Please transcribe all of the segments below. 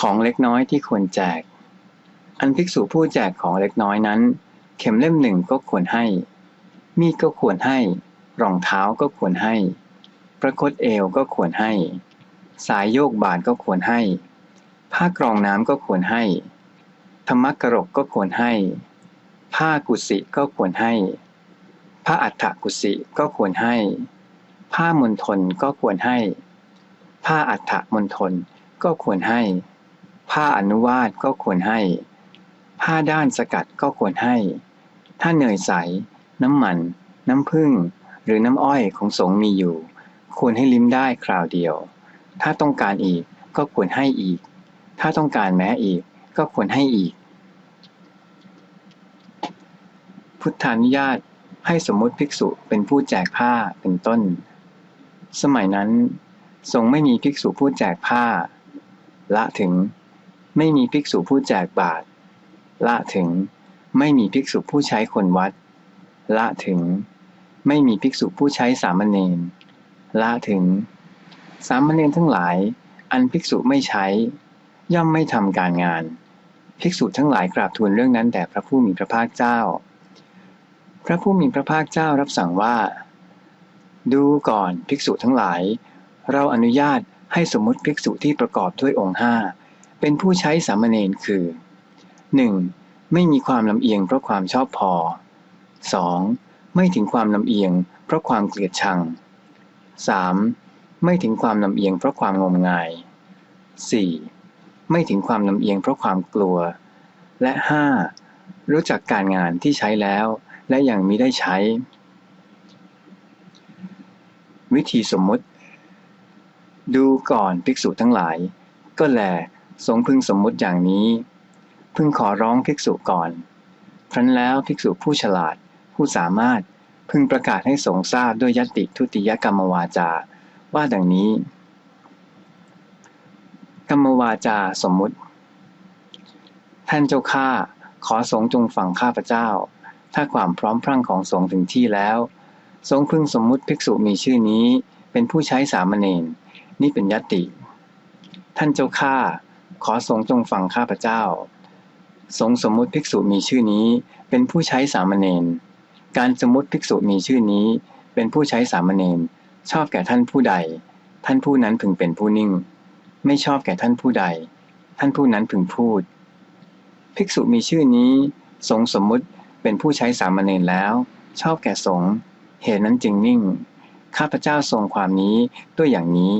ของเล็กน้อยที่ควรแจก อันภิกษุผู้แจกของเล็กน้อยนั้น เข็มเล่มหนึ่งก็ควรให้ มีดก็ควรให้ รองเท้าก็ควรให้ ประคตเอวก็ควรให้ สายโยกบาทก็ควรให้ ผ้ากรองน้ำก็ควรให้ ธรรมกรกก็ควรให้ ผ้ากุสิก็ควรให้ ผ้าอัฏฐกุสิก็ควรให้ ผ้ามณฑลก็ควรให้ ผ้าอัฏฐมณฑลก็ควรให้ ผ้าอนุวาสก็ควรให้ ผ้าด้านสกัดก็ควรให้ ถ้าเนยใส น้ำมัน น้ำผึ้งหรือน้ำอ้อยของสงมีอยู่ ควรให้ลิ้มได้คราวเดียว ถ้าต้องการอีกก็ควรให้อีก ถ้าต้องการแม้อีกก็ควรให้อีก พุทธานุญาตให้สมมุติภิกษุเป็นผู้แจกผ้าเป็นต้น สมัยนั้นทรงไม่มีภิกษุผู้แจกผ้า ละถึง ไม่มีภิกษุผู้แจกบาตรละถึงไม่มีภิกษุผู้ใช้คนวัด ละถึง ไม่มีภิกษุผู้ใช้สามเณรละถึง สามเณรทั้งหลาย อันภิกษุไม่ใช้ ย่อมไม่ทำการงาน ภิกษุทั้งหลายกราบทูลเรื่องนั้นแด่พระผู้มีพระภาคเจ้า พระผู้มีพระภาคเจ้ารับสั่งว่า ดูก่อนภิกษุทั้งหลาย เราอนุญาตให้สมมติภิกษุที่ประกอบด้วยองค์ห้า เป็นผู้ใช้สามเณรคือ 1. ไม่มีความลำเอียงเพราะความชอบพอ 2. ไม่ถึงความลำเอียงเพราะความเกลียดชัง 3. ไม่ถึงความลำเอียงเพราะความงมงาย 4. ไม่ถึงความลำเอียงเพราะความกลัว และ 5. รู้จักการงานที่ใช้แล้ว และยังมิได้ใช้ วิธีสมมุติ ดูก่อนภิกษุทั้งหลาย ก็แล สงพึงสมมุติอย่างนี้ พึงขอร้องภิกษุก่อน ครั้นแล้วภิกษุผู้ฉลาด ผู้สามารถพึงประกาศให้สงทราบด้วยยติทุติยกรรมวาจา ว่าดังนี้ กรรมวาจาสมมุติ ท่านเจ้าข้าขอสงจงฟังข้าพเจ้า ถ้าความพร้อมพรั่งของสงถึงที่แล้ว สงพึงสมมุติภิกษุมีชื่อนี้ เป็นผู้ใช้สามเณรนี่เป็นยติ ท่านเจ้าข้า ขอสงจงฟังข้าพเจ้าสงสมมุติภิกษุมีชื่อนี้ เป็นผู้ใช้สามเณร การสมมุติภิกษุมีชื่อนี้ เป็นผู้ใช้สามเณร ชอบแก่ท่านผู้ใด ท่านผู้นั้นพึงเป็นผู้นิ่ง ไม่ชอบแก่ท่านผู้ใด ท่านผู้นั้นพึงพูด ภิกษุมีชื่อนี้สงสมมุติเป็นผู้ใช้สามเณรแล้ว ชอบแก่สงเหตุนั้นจึงนิ่ง ข้าพเจ้าทรงความนี้ด้วยอย่างนี้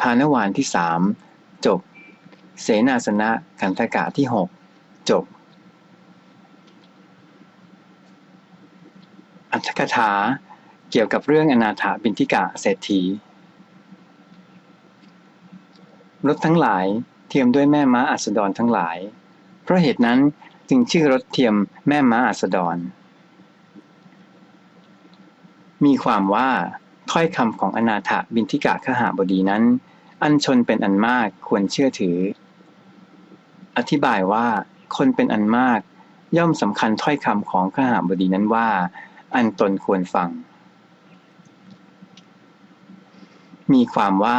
พานวานที่สามจบ เสนาสนะกันทกะที่หกจบ อัตถกถาเกี่ยวกับเรื่องอนาถาบินทิกะเศรษฐีรถทั้งหลายเทียมด้วยแม่ม้าอัสดรทั้งหลาย เพราะเหตุนั้นจึงชื่อรถเทียมแม่ม้าอัสดร มีความว่า ถ้อยคำของอนาถบินทิกะขหาบดีนั้น อันชนเป็นอันมากควรเชื่อถือ อธิบายว่าคนเป็นอันมากย่อมสำคัญถ้อยคำของขหาบดีนั้นว่า อันตนควรฟัง มีความว่า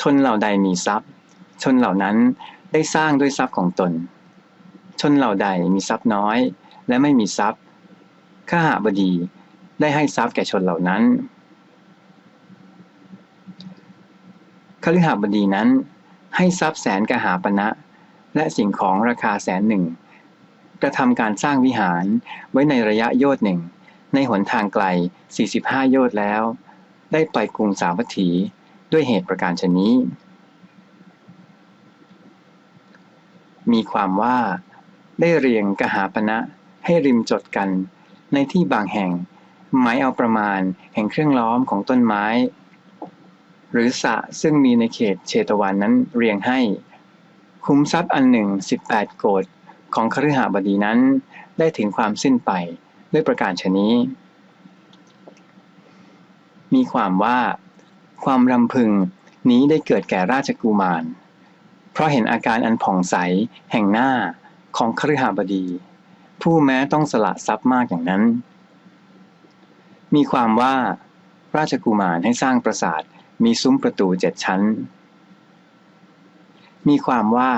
ชนเหล่าใดมีทรัพย์ ชนเหล่านั้นได้สร้างด้วยทรัพย์ของตน ชนเหล่าใดมีทรัพย์น้อย และไม่มีทรัพย์ข้าหาบดีได้ให้ทรัพย์แก่ชนเหล่านั้น คฤหบดีนั้น ให้ทรัพย์แสนกหาปณะและสิ่งของราคาแสนหนึ่งกระทำการสร้างวิหารไว้ในระยะโยชน์หนึ่ง ในหนทางไกล 45 โยชน์แล้ว ได้ไปกรุงสาวัตถีด้วยเหตุประการชนี้ มีความว่าได้เรียงกหาปณะให้ริมจดกัน ในที่บางแห่ง หมายเอาประมาณแห่งเครื่องล้อมของต้นไม้ หรือสะซึ่งมีในเขตเชตวันนั้นเรียงให้ คุ้มทรัพย์อันหนึ่งสิบแปดโกดของคฤหบดีนั้น ได้ถึงความสิ้นไปด้วยประการชนี้ มีความว่า ความรำพึงนี้ได้เกิดแก่ราชกุมาร เพราะเห็นอาการอันผ่องใสแห่งหน้าของคฤหบดี ผู้แม้ต้องสละทรัพย์มากอย่างนั้น มีความว่าราชกุมารให้สร้างปราสาท มีซุ้มประตูเจ็ดชั้น มีความว่า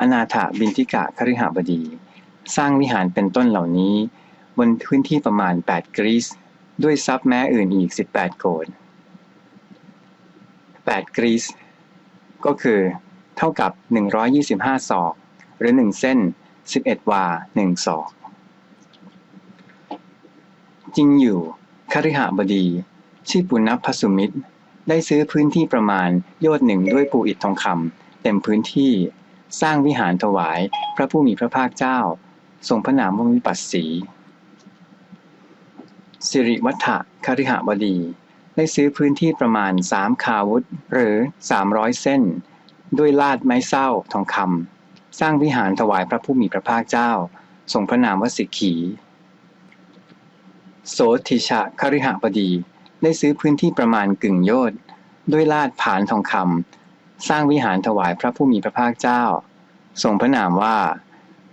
อนาถาบินทิกะคฤหบดี สร้างวิหารเป็นต้นเหล่านี้ บนพื้นที่ประมาณ 8 กรีซด้วยทรัพย์แม้อื่นอีก 18 โกด8 กรีซก็คือเท่ากับ 125 ศอก หรือ 1 เส้น 11 วา 1 ศอก จริงอยู่คฤหบดีชื่อปุณณพสุมิตร ได้ซื้อพื้นที่ประมาณโยชน์หนึ่งด้วยปูอิฐทองคำเต็มพื้นที่ สร้างวิหารถวายพระผู้มีพระภาคเจ้า ทรงพระนามว่าวิปัสสีสิริวัฒะคฤหบดี ได้ซื้อพื้นที่ประมาณสามคาวุธ หรือ 300 เส้น ด้วยลาดไม้เศร้าทองคำสร้างวิหารถวายพระผู้มีพระภาคเจ้า ทรงพระนามวสิกขี โสธิชะคฤหบดี ได้ซื้อพื้นที่ประมาณกึ่งโยชน์ด้วยลาดผานทองคำสร้างวิหารถวายพระผู้มีพระภาคเจ้า ทรงพระนามว่า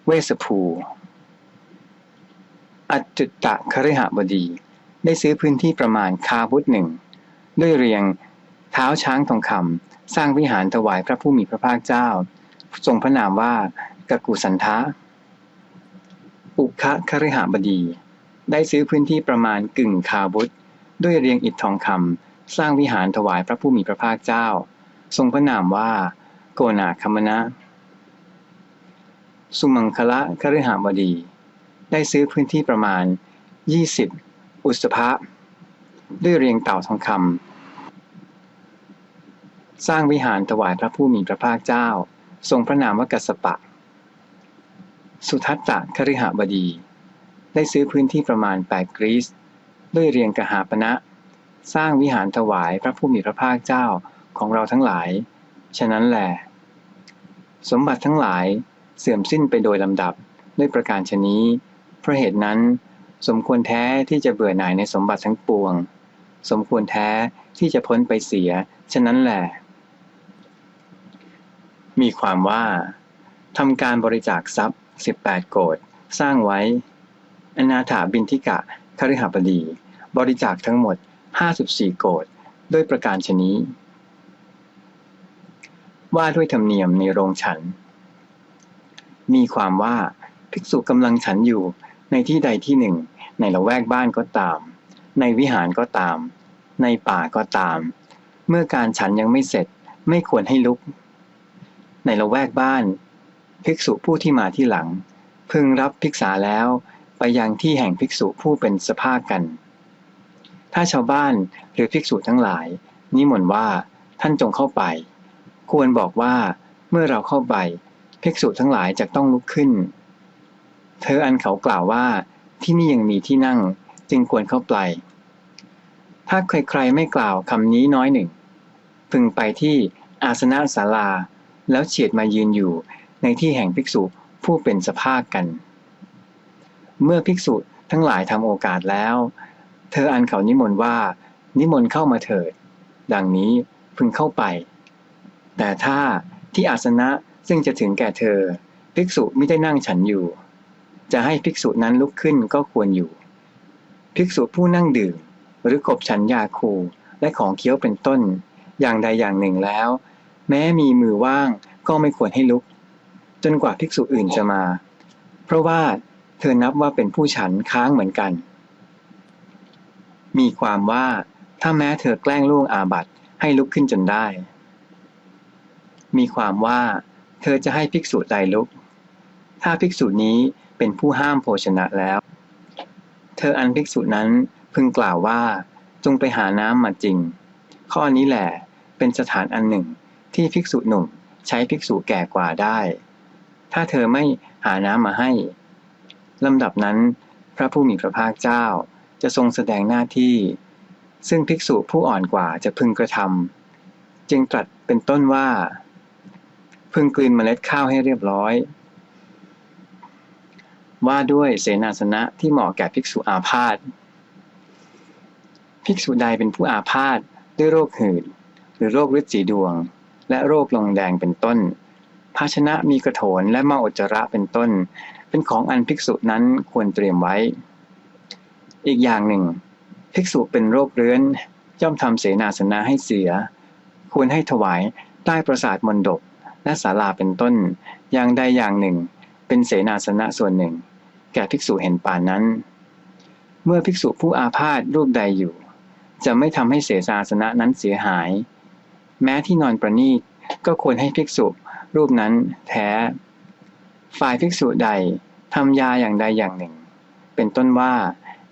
เวสภูอัจจุตะคฤหบดี ได้ซื้อพื้นที่ประมาณคาวุธหนึ่งด้วยเรียงเท้าช้างทองคำสร้างวิหารถวายพระผู้มีพระภาคเจ้า ทรงพระนามว่ากกุสันทะอุคะคฤหบดี ได้ซื้อพื้นที่ประมาณกึ่งคาวุธ ด้วยเรียงอิฐทองคำสร้างวิหารถวายพระผู้มีพระภาคเจ้า ทรงพระนามว่า โกนาคมนะ สุมังคละคฤหบดี ได้ซื้อพื้นที่ประมาณ 20 อุสภะด้วยเรียงเต่าทองคำสร้างวิหารถวายพระผู้มีพระภาคเจ้า ทรงพระนามว่ากัสสปะ สุทัตตะคฤหบดี ได้ซื้อพื้นที่ประมาณ 8 กรีซ ด้วยเรียงกหาปณะสร้างวิหารถวายพระผู้มีพระภาคเจ้าของเราทั้งหลาย ฉะนั้นแหลสมบัติทั้งหลายเสื่อมสิ้นไปโดยลำดับด้วยประการชนี้ เพราะเหตุนั้น สมควรแท้ที่จะเบื่อหน่ายในสมบัติทั้งปวง สมควรแท้ที่จะพ้นไปเสีย ฉะนั้นแหละมีความว่าทำการบริจาคทรัพย์ 18 โกดสร้างไว้ อนาถาบินทิกะ คฤหบดี บริจาคทั้งหมด 54 โกดด้วยประการชนี้ ว่าด้วยธรรมเนียมในโรงฉัน มีความว่าภิกษุกำลังฉันอยู่ในที่ใดที่หนึ่ง ในละแวกบ้านก็ตาม ในวิหารก็ตาม ในป่าก็ตาม เมื่อการฉันยังไม่เสร็จไม่ควรให้ลุก ในละแวกบ้าน ภิกษุผู้ที่มาที่หลัง พึงรับภิกษาแล้ว ไปยังที่แห่งภิกษุผู้เป็นสภาพกัน ถ้าชาวบ้านหรือภิกษุทั้งหลาย นิมนต์ว่าท่านจงเข้าไป ควรบอกว่าเมื่อเราเข้าไป ภิกษุทั้งหลายจะต้องลุกขึ้น เธออันเขากล่าวว่าที่นี่ยังมีที่นั่งจึงควรเข้าไป ถ้าใครๆไม่กล่าวคำนี้น้อยหนึ่ง พึงไปที่อาสนะศาลา แล้วเฉียดมายืนอยู่ในที่แห่งภิกษุผู้เป็นสภาพกัน เมื่อภิกษุทั้งหลายทำโอกาสแล้ว เธออันเขานิมนต์ว่า นิมนต์เข้ามาเถิด ดังนี้พึงเข้าไป แต่ถ้าที่อาสนะซึ่งจะถึงแก่เธอ ภิกษุไม่ได้นั่งฉันอยู่ จะให้ภิกษุนั้นลุกขึ้นก็ควรอยู่ ภิกษุผู้นั่งดื่ม หรือกบฉันยาคูและของเคี้ยวเป็นต้น อย่างใดอย่างหนึ่งแล้ว แม้มีมือว่างก็ไม่ควรให้ลุก จนกว่าภิกษุอื่นจะมา เพราะว่า เธอนับว่าเป็นผู้ฉันค้างเหมือนกัน มีความว่าถ้าแม้เธอแกล้งล่วงอาบัตให้ลุกขึ้นจนได้ มีความว่าเธอจะให้ภิกษุใดลุก ถ้าภิกษุนี้เป็นผู้ห้ามโภชนะแล้ว เธออันภิกษุนั้นพึงกล่าวว่าจงไปหาน้ำมาจริง ข้อนี้แหละเป็นสถานอันหนึ่งที่ภิกษุหนุ่มใช้ภิกษุแก่กว่าได้ ถ้าเธอไม่หาน้ำมาให้ ลำดับนั้นพระผู้มีพระภาคเจ้าจะทรงแสดงหน้าที่ ซึ่งภิกษุผู้อ่อนกว่าจะพึงกระทำจึงตรัสเป็นต้นว่า พึงกลืนเมล็ดข้าวให้เรียบร้อย ว่าด้วยเสนาสนะที่เหมาะแก่ภิกษุอาพาธภิกษุใดเป็นผู้อาพาธด้วยโรคหืด หรือโรคฤทธิ์สีดวง และโรคลงแดงเป็นต้น ภาชนะมีกระโถนและเมาอุจจาระเป็นต้น เป็นของอันภิกษุนั้นควรเตรียมไว้ อีกอย่างหนึ่ง ภิกษุเป็นโรคเรื้อน ย่อมทำเสนาสนะให้เสีย ควรให้ถวายใต้ประสาทมนดบและศาลาเป็นต้น อย่างใดอย่างหนึ่ง เป็นเสนาสนะส่วนหนึ่ง แก่ภิกษุเห็นป่านนั้น เมื่อภิกษุผู้อาพาธรูปใดอยู่ จะไม่ทำให้เสนาสนะนั้นเสียหาย แม้ที่นอนประนีตก็ควรให้ภิกษุ รูปนั้นแท้ ฝ่ายภิกษุใดทำยาอย่างใดอย่างหนึ่ง เป็นต้นว่า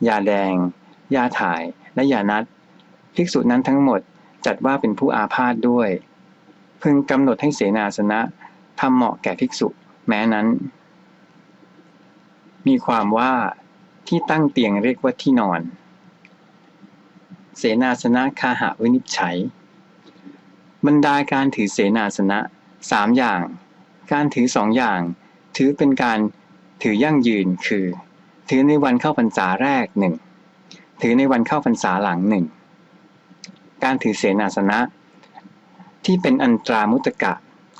ยาแดง ยาถ่าย และยานัด ภิกษุนั้นทั้งหมดจัดว่าเป็นผู้อาพาธด้วย พึงกำหนดให้เสนาสนะทำเหมาะแก่ภิกษุแม้นั้น มีความว่าที่ตั้งเตียงเรียกว่าที่นอน เสนาสนะคาหะวินิจฉัย บรรดาการถือเสนาสนะ สามอย่าง การถือสองอย่าง ถือเป็นการถือยั่งยืนคือ ถือในวันเข้าพรรษาแรกหนึ่งถือในวันเข้าพรรษาหลังหนึ่งการถือเสนาสนะ ที่เป็นอันตรามุตกะ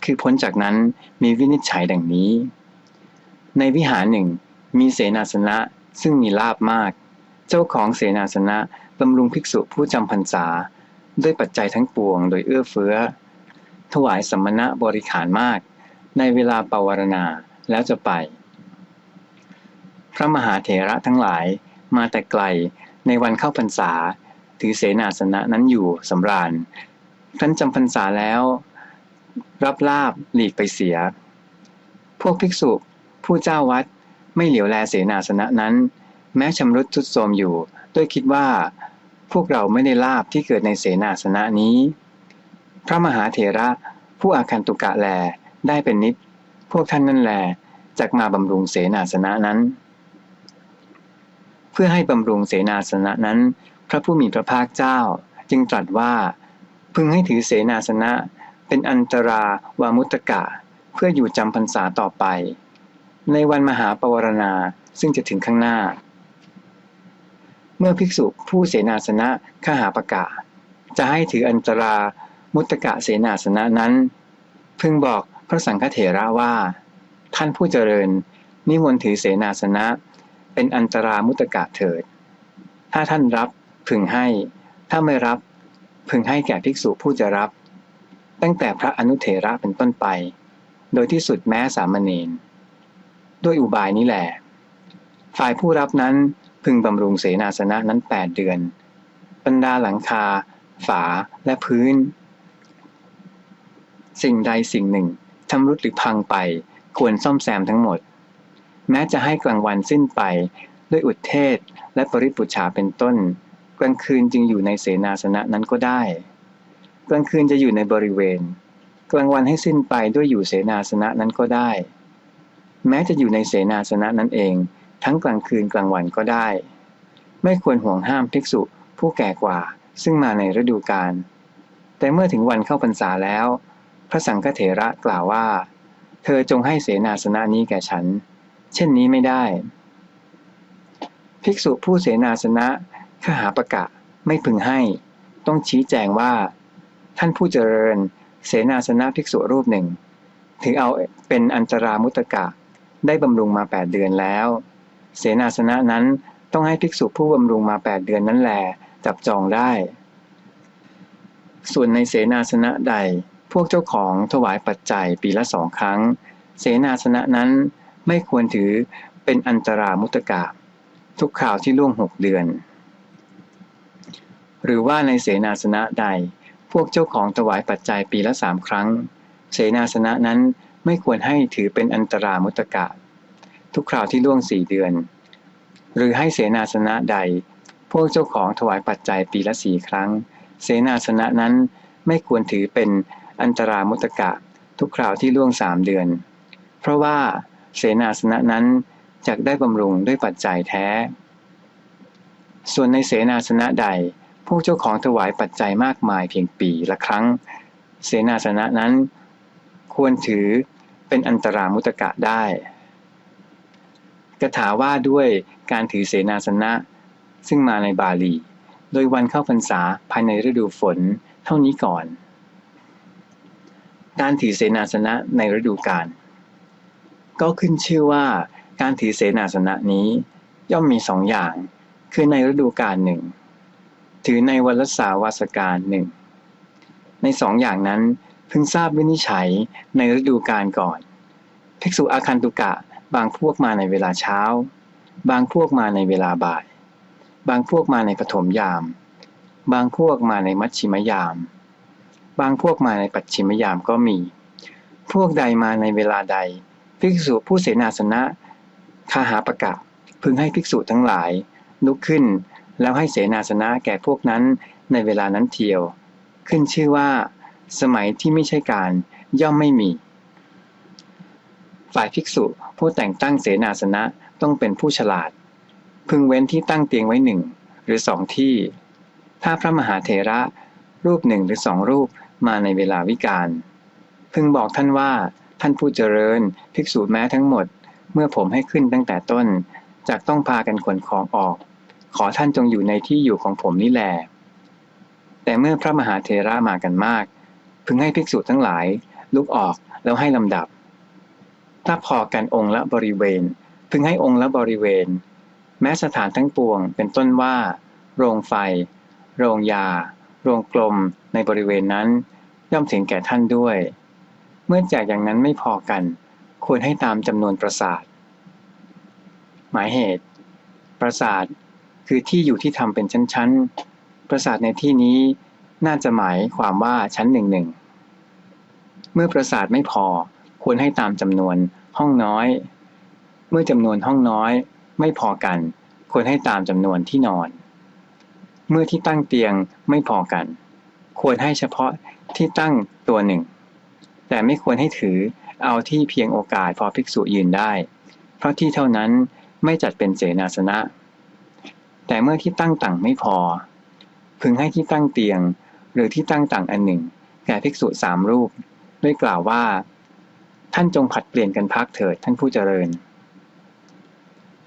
คือพ้นจากนั้นมีวินิจฉัยดังนี้ ในวิหารหนึ่งมีเสนาสนะซึ่งมีลาบมาก เจ้าของเสนาสนะบำรุงภิกษุผู้จำพรรษา ด้วยปัจจัยทั้งปวงโดยเอื้อเฟื้อ ถวายสมณะบริขารมาก ในเวลาปวารณาแล้วจะไป พระมหาเถระทั้งหลายมาแต่ไกลในวันเข้าพรรษา ถือเสนาสนะนั้นอยู่สำราญครั้นจำพรรษาแล้ว รับลาบหลีกไปเสีย พวกภิกษุผู้เจ้าวัดไม่เหลียวแลเสนาสนะนั้น แม้ชำรุดทุดโทรมอยู่ ด้วยคิดว่า พวกเราไม่ได้ลาบที่เกิดในเสนาสนะนี้ พระมหาเถระ ผู้อาคันตุกะแลได้เป็นนิด พวกท่านนั่นแลจักมาบำรุงเสนาสนะนั้น เพื่อให้บำรุงเสนาสนะนั้น พระผู้มีพระภาคเจ้าจึงตรัสว่า พึงให้ถือเสนาสนะเป็นอันตราวามุตกะ เพื่ออยู่จำพรรษาต่อไป ในวันมหาปวารณาซึ่งจะถึงข้างหน้า เมื่อภิกษุผู้เสนาสนะข้าหาประกาศจะให้ถืออันตรา มุตกะเสนาสนะนั้น พึงบอกพระสังฆเถระว่า ท่านผู้เจริญ นิมนต์ถือเสนาสนะ เป็นอันตรามุตกะเถิด ถ้าท่านรับพึงให้ ถ้าไม่รับพึงให้แก่ภิกษุผู้จะรับ ตั้งแต่พระอนุเถระเป็นต้นไป โดยที่สุดแม้สามเณรด้วยอุบายนี้แหละฝ่ายผู้รับนั้นพึงบำรุงเสนาสนะนั้นแปดเดือน บรรดาหลังคา ฝาและพื้น สิ่งใดสิ่งหนึ่งชำรุดหรือพังไปควรซ่อมแซมทั้งหมด แม้จะให้กลางวันสิ้นไป ด้วยอุดเทศและปริปุชาเป็นต้น กลางคืนจึงอยู่ในเสนาสนะนั้นก็ได้ กลางคืนจะอยู่ในบริเวณ กลางวันให้สิ้นไปด้วยอยู่เสนาสนะนั้นก็ได้ แม้จะอยู่ในเสนาสนะนั้นเอง ทั้งกลางคืนกลางวันก็ได้ ไม่ควรห่วงห้ามภิกษุผู้แก่กว่าซึ่งมาในฤดูกาลแต่เมื่อถึงวันเข้าพรรษาแล้ว พระสังฆเถระกล่าวว่า เธอจงให้เสนาสนะนี้แก่ฉัน เช่นนี้ไม่ได้ ภิกษุผู้เสนาสนะข้าหาประกะไม่พึงให้ ต้องชี้แจงว่า ท่านผู้เจริญ เสนาสนะภิกษุรูปหนึ่ง ถือเอาเป็นอันตรามุตกะได้บำรุงมาแปดเดือนแล้ว เสนาสนะนั้นต้องให้ภิกษุผู้บำรุงมาแปดเดือนนั้นแหลจับจองได้ ส่วนในเสนาสนะใด วกเจ้าของถวายปัจจัยปีละสองครั้ง เสนาสนะนั้นไม่ควรถือเป็นอันตรามุตกะทุกข่าวที่ล่วงหกเดือน หรือว่าในเสนาสนะใด พวกเจ้าของถวายปัจจัยปีละสามครั้ง เสนาสนะนั้นไม่ควรให้ถือเป็นอันตรามุตกะทุกคราวที่ล่วงสี่เดือน หรือให้เสนาสนะใด พวกเจ้าของถวายปัจจัยปีละสี่ครั้ง เสนาสนะนั้นไม่ควรถือเป็น อันตรามุตกะ ทุกคราวที่ล่วงสามเดือน เพราะว่าเสนาสนะนั้นจะได้บำรุงด้วยปัจจัยแท้ ส่วนในเสนาสนะใด พวกเจ้าของถวายปัจจัยมากมายเพียงปีละครั้ง เสนาสนะนั้น ควรถือเป็นอันตรามุตกะได้กถาว่าด้วยการถือเสนาสนะ ซึ่งมาในบาลี โดยวันเข้าพรรษาภายในฤดูฝนเท่านี้ก่อน การถือเสนาสนะในฤดูกาลก็ขึ้นชื่อว่าการถือเสนาสนะนี้ย่อมมีสองอย่าง คือในฤดูกาลหนึ่งถือในวันลสาวาสการหนึ่งในสองอย่างนั้นเพึพึงทราบวินิจฉัยในฤดูกาลก่อน ภิกษุอาคันตุกะบางพวกมาในเวลาเช้า บางพวกมาในเวลาบ่าย บางพวกมาในปฐมยาม บางพวกมาในมัชชิมยาม บางพวกมาในปัจฉิมยามก็มี พวกใดมาในเวลาใด ภิกษุผู้เสนาสนะคาหาประกาศพึงให้ภิกษุทั้งหลาย ลุกขึ้น แล้วให้เสนาสนะแก่พวกนั้นในเวลานั้นเทียว ขึ้นชื่อว่า สมัยที่ไม่ใช่การย่อมไม่มี ฝ่ายภิกษุผู้แต่งตั้งเสนาสนะต้องเป็นผู้ฉลาด พึงเว้นที่ตั้งเตียงไว้หนึ่งหรือสองที่ ถ้าพระมหาเถระรูปหนึ่งหรือสองรูป มาในเวลาวิกาลพึงบอกท่านว่าท่านผู้เจริญภิกษุแม้ทั้งหมด เมื่อผมให้ขึ้นตั้งแต่ต้นจากต้องพากันขนของออก ขอท่านจงอยู่ในที่อยู่ของผมนี่แหละแต่เมื่อพระมหาเถระมากันมาก พึงให้ภิกษุทั้งหลาย ลุกออกแล้วให้ลำดับ ถ้าพอกันองค์ละบริเวณ พึงให้องค์ละบริเวณ แม้สถานทั้งปวงเป็นต้นว่า โรงไฟ โรงยา โรงกลมในบริเวณนั้น ย่อมถึงแก่ท่านด้วย เมื่อแจกอย่างนั้นไม่พอกัน ควรให้ตามจำนวนประสาท หมายเหตุ ประสาทคือที่อยู่ที่ทำเป็นชั้นๆ ประสาทในที่นี้น่าจะหมายความว่าชั้นหนึ่งหนึ่งเมื่อประสาทไม่พอควรให้ตามจำนวนห้องน้อย เมื่อจำนวนห้องน้อยไม่พอกัน ควรให้ตามจำนวนที่นอน เมื่อที่ตั้งเตียงไม่พอกัน ควรให้เฉพาะที่ตั้งตัวหนึ่ง แต่ไม่ควรให้ถือเอาที่เพียงโอกาสพอภิกษุยืนได้ เพราะที่เท่านั้นไม่จัดเป็นเสนาสนะ แต่เมื่อที่ตั้งต่างไม่พอ พึงให้ที่ตั้งเตียงหรือที่ตั้งต่างอันหนึ่ง แก่ภิกษุสามรูปด้วยกล่าวว่า ท่านจงผัดเปลี่ยนกันพักเถิดท่านผู้เจริญ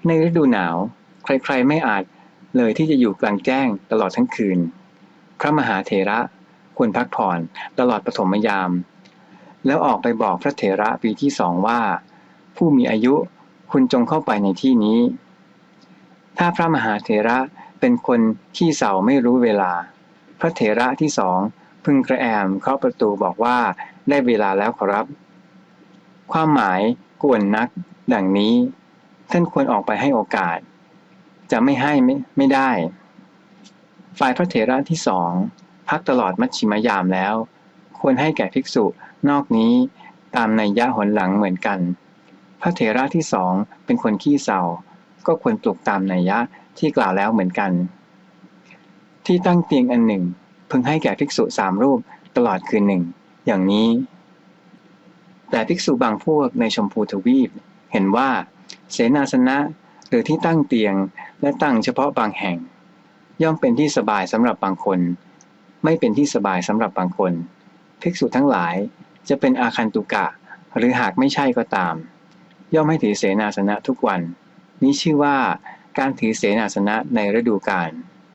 ในฤดูหนาว ใครๆไม่อาจ เลยที่จะอยู่กลางแจ้งตลอดทั้งคืน พระมหาเถระควรพักผ่อนตลอดปฐมยาม แล้วออกไปบอกพระเถระปีที่สองว่า ผู้มีอายุคุณจงเข้าไปในที่นี้ ถ้าพระมหาเถระเป็นคนขี้เสาไม่รู้เวลา พระเถระที่สองพึงกระแอมเข้าประตูบอกว่าได้เวลาแล้วขอรับ ความหมายกวนนัก ดังนี้ ท่านควรออกไปให้โอกาส จะไม่ให้ไม่ไม่ได้ ฝ่ายพระเถระที่สองพักตลอดมัชชิมยามแล้ว ควรให้แก่ภิกษุนอกนี้ตามในยะหนหลังเหมือนกัน พระเถระที่สองเป็นคนขี้เศร้าก็ควรปลุกตามในยะที่กล่าวแล้วเหมือนกัน ที่ตั้งเตียงอันหนึ่งพึงให้แก่ภิกษุสามรูปตลอดคืนหนึ่ง อย่างนี้ แต่ภิกษุบางพวกในชมพูทวีป เห็นว่า เสนาสนะ หรือที่ตั้งเตียงและตั้งเฉพาะบางแห่ง ย่อมเป็นที่สบายสำหรับบางคน ไม่เป็นที่สบายสำหรับบางคน ภิกษุทั้งหลายจะเป็นอาคันตุกะ หรือหากไม่ใช่ก็ตาม ย่อมให้ถือเสนาสนะทุกวัน นี้ชื่อว่าการถือเสนาสนะในฤดูกาล